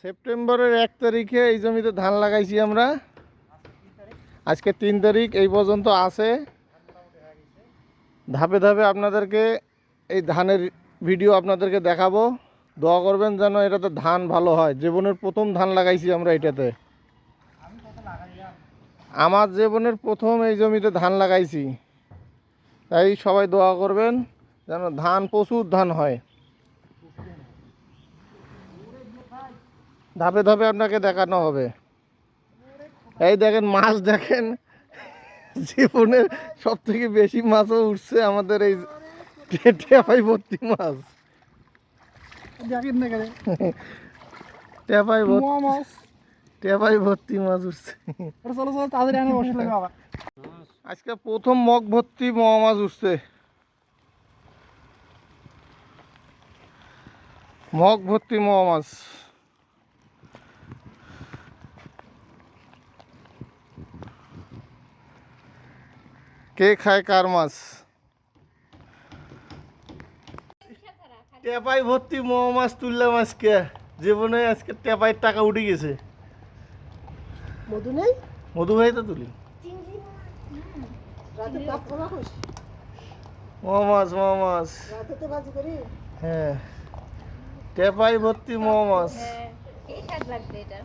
সেপ্টেম্বরের এক তারিখে এই জমিতে ধান লাগাইছি আমরা। আজকে তিন তারিখ, এই পর্যন্ত আছে। ধাপে ধাপে আপনাদেরকে এই ধানের ভিডিও আপনাদেরকে দেখাবো। দোয়া করবেন যেন এটাতে ধান ভালো হয়। জীবনের প্রথম ধান লাগাইছি আমরা এটাতে। আমার জীবনের প্রথম এই জমিতে ধান লাগাইছি। তাই সবাই দোয়া করবেন যেন ধান প্রচুর ধান হয়। ধাপে ধাপে আপনাকে দেখানো হবে। এই দেখেন মাছ দেখেন। জীবনের সব থেকে বেশি মাছও উঠছে আমাদের এই টেপাই ভর্তি মাছ। টেপাই মাছ। টেপাই ভর্তি মাছ উঠছে। আজকে প্রথম মগ ভর্তি মোয়া মাছ উঠছে। মগ ভর্তি মোয়া মাছ। কে খায় কার মাছ? টেপাই ভর্তি মোয়া মাছ তুললাম আজকে জীবনে আজকে টেপাইয়ের টাকা উঠে গেছে। মধু নেই? মধু ভাই তো তুলি। মোয়া মাছ মোয়া মাছ। রাতে তো ভাজি করি? হ্যাঁ। টেপাই ভর্তি মোয়া মাছ। হ্যাঁ, এই স্বাদ লাগবে এটা?